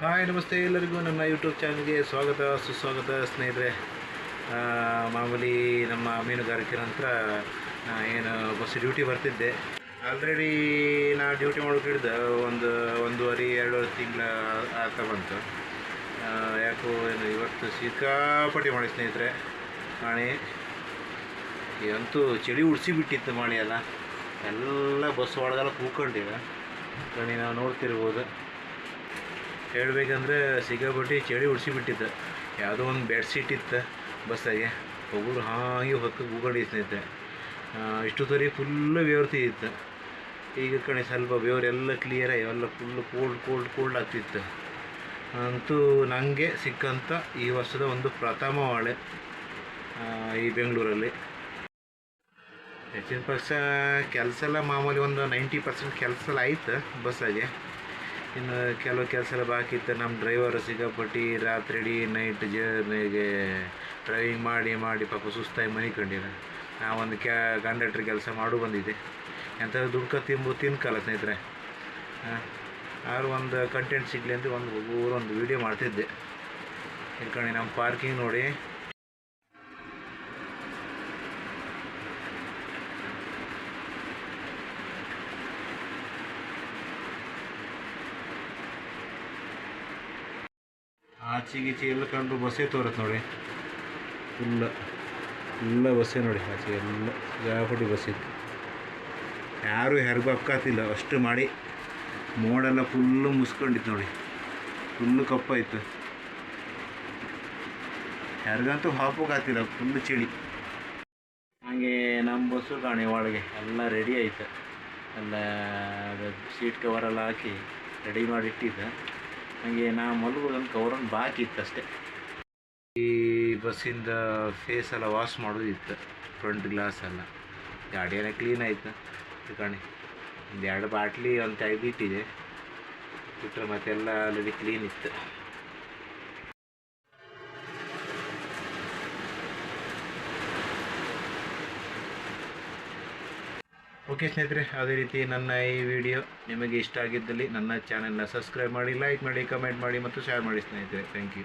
Hi, ನಮಸ್ತೆ ಎಲ್ಲರಿಗೂ. ನನ್ನ ಯೂಟ್ಯೂಬ್ ಚಾನಲ್ಗೆ ಸ್ವಾಗತ, ಸುಸ್ವಾಗತ ಸ್ನೇಹಿತರೆ. ಮಾಮೂಲಿ ನಮ್ಮ ಮೀನುಗಾರಿಕೆ ನಂತರ ಏನು ಬಸ್ ಡ್ಯೂಟಿ ಬರ್ತಿದ್ದೆ. ಆಲ್ರೆಡಿ ನಾ ಡ್ಯೂಟಿ ಮಾಡೋಕೆ ಹಿಡ್ದು ಒಂದು ಒಂದೂವರೆ, ಎರಡೂವರೆ ತಿಂಗಳ ಆಗ್ತಾ ಬಂತು. ಯಾಕೋ ಏನು ಇವತ್ತು ಸಿಕ್ಕಾಪಟ್ಟಿ ಮಾಡಿ ಸ್ನೇಹಿತರೆ. ಮಾಣಿ ಅಂತೂ ಚಳಿ ಉಡ್ಸಿ ಬಿಟ್ಟಿತ್ತು ಮಳೆ ಎಲ್ಲ. ಎಲ್ಲ ಬಸ್ ಒಳಗೆಲ್ಲ ಕೂಕೊಂಡಿಲ್ಲ ಕಣಿ, ನಾವು ನೋಡ್ತಿರ್ಬೋದು. ಹೇಳ್ಬೇಕಂದ್ರೆ ಸಿಕ್ಕಾಪಟ್ಟಿ ಚಳಿ ಉಡ್ಸಿಬಿಟ್ಟಿತ್ತು. ಯಾವುದೋ ಒಂದು ಬೆಡ್ಶೀಟ್ ಇತ್ತು ಬಸ್ಸಾಗೆ. ಒಬ್ಬರು ಹಾಗೆ ಹೊತ್ತು ಕೂಗಡಿ ಇಷ್ಟು ಸರಿ ಫುಲ್ಲು ಬೇವ್ರತಿ ಇತ್ತು. ಈಗ ಕಣೆ ಸ್ವಲ್ಪ ಬೇವರೆಲ್ಲ ಕ್ಲಿಯರ್ ಎಲ್ಲ ಫುಲ್ಲು ಕೋಲ್ಡ್ ಕೋಲ್ಡ್ ಕೋಲ್ಡ್ ಆಗ್ತಿತ್ತು. ಅಂತೂ ನನಗೆ ಸಿಕ್ಕಂಥ ಈ ವರ್ಷದ ಒಂದು ಪ್ರಥಮ ಮಳೆ ಈ ಬೆಂಗಳೂರಲ್ಲಿ. ಹೆಚ್ಚಿನ ಪಕ್ಷ ಕೆಲಸ ಎಲ್ಲ ಮಾಮೂಲಿ ಒಂದು ನೈಂಟಿ ಪರ್ಸೆಂಟ್ ಕೆಲಸ ಎಲ್ಲ ಆಯಿತು ಬಸ್ಸಾಗೆ. ಇನ್ನು ಕೆಲವು ಕೆಲಸ ಎಲ್ಲ ಬಾಕಿ ಇತ್ತು. ನಮ್ಮ ಡ್ರೈವರ್ ಸಿಕ್ಕಾಪಟ್ಟಿ ರಾತ್ರಿ ಇಡೀ ನೈಟ್ ಜರ್ನಿಗೆ ಡ್ರೈವಿಂಗ್ ಮಾಡಿ ಮಾಡಿ ಪಾಪ ಸುಸ್ತಾಗಿ ಮನೆ ನಾ ಒಂದು ಕ್ಯಾ ಕಂಡಕ್ಟ್ರ್ ಕೆಲಸ ಮಾಡು ಬಂದಿದ್ದೆ. ಎಂಥ ದುಡ್ಕ ತಿಂಬು, ತಿನ್ಕಲ್ಲ ಸ್ನೇಹಿತರೆ. ಆದ್ರೂ ಒಂದು ಕಂಟೆಂಟ್ ಸಿಗಲಿ ಅಂತ ಒಂದು ಊರೊಂದು ವೀಡಿಯೋ ಮಾಡ್ತಿದ್ದೆ. ಇಟ್ಕೊಂಡು ನಮ್ಮ ಪಾರ್ಕಿಂಗ್ ನೋಡಿ ಆಚೆಗೆ ಈಚೆ ಎಲ್ಲ ಕಂಡು ಬಸ್ಸೇ ತೋರತ್ತೆ ನೋಡಿ. ಫುಲ್ಲ ಎಲ್ಲ ಬಸ್ಸೇ ನೋಡಿ ಆಚೆ ಎಲ್ಲ. ಜಾಪಟ್ಟಿ ಬಸ್ ಇತ್ತು ಯಾರೂ ಹಕ್ಕಾತಿಲ್ಲ ಅಷ್ಟು ಮಾಡಿ ಮೋಡೆಲ್ಲ ಫುಲ್ಲು ಮುಸ್ಕೊಂಡಿತ್ತು ನೋಡಿ. ಫುಲ್ಲು ಕಪ್ಪಾಯಿತು. ಯಾರಿಗಂತೂ ಹಾಕೋಕ್ಕಾಗ್ತಿಲ್ಲ ಫುಲ್ಲು ಚಳಿ. ಹಾಗೆ ನಮ್ಮ ಬಸ್ಸು ಕಾಣಿ ಒಳಗೆ ಎಲ್ಲ ರೆಡಿ ಆಯ್ತು. ಎಲ್ಲ ಸೀಟ್ ಕವರೆಲ್ಲ ಹಾಕಿ ರೆಡಿ ಮಾಡಿ ಇಟ್ಟಿದ್ದೆ. ಹಾಗೆ ನಾ ಮಲಗೋದೊಂದು ಕವರನ್ನು ಬಾಕಿ ಇತ್ತು ಅಷ್ಟೇ. ಈ ಬಸ್ಸಿಂದ ಫೇಸ್ ಎಲ್ಲ ವಾಶ್ ಮಾಡೋದಿತ್ತು ಫ್ರಂಟ್ ಗ್ಲಾಸ್ ಎಲ್ಲ. ಗಾಡಿಯೆಲ್ಲ ಕ್ಲೀನ್ ಆಯಿತು. ಕಣಿ, ಒಂದು ಎರಡು ಬಾಟ್ಲಿ ಒಂದು ತೆಗೆದಿಟ್ಟಿದೆ ಬಿಟ್ಟರೆ ಮತ್ತೆಲ್ಲ ಆಲ್ರೆಡಿ ಕ್ಲೀನ್ ಇತ್ತು. ಓಕೆ ಸ್ನೇಹಿತರೆ, ಅದೇ ರೀತಿ ನನ್ನ ಈ ವಿಡಿಯೋ ನಿಮಗೆ ಇಷ್ಟ ಆಗಿದ್ದಲ್ಲಿ ನನ್ನ ಚಾನೆಲ್ನ ಸಬ್ಸ್ಕ್ರೈಬ್ ಮಾಡಿ, ಲೈಕ್ ಮಾಡಿ, ಕಮೆಂಟ್ ಮಾಡಿ ಮತ್ತು ಶೇರ್ ಮಾಡಿ ಸ್ನೇಹಿತರೆ. Thank you.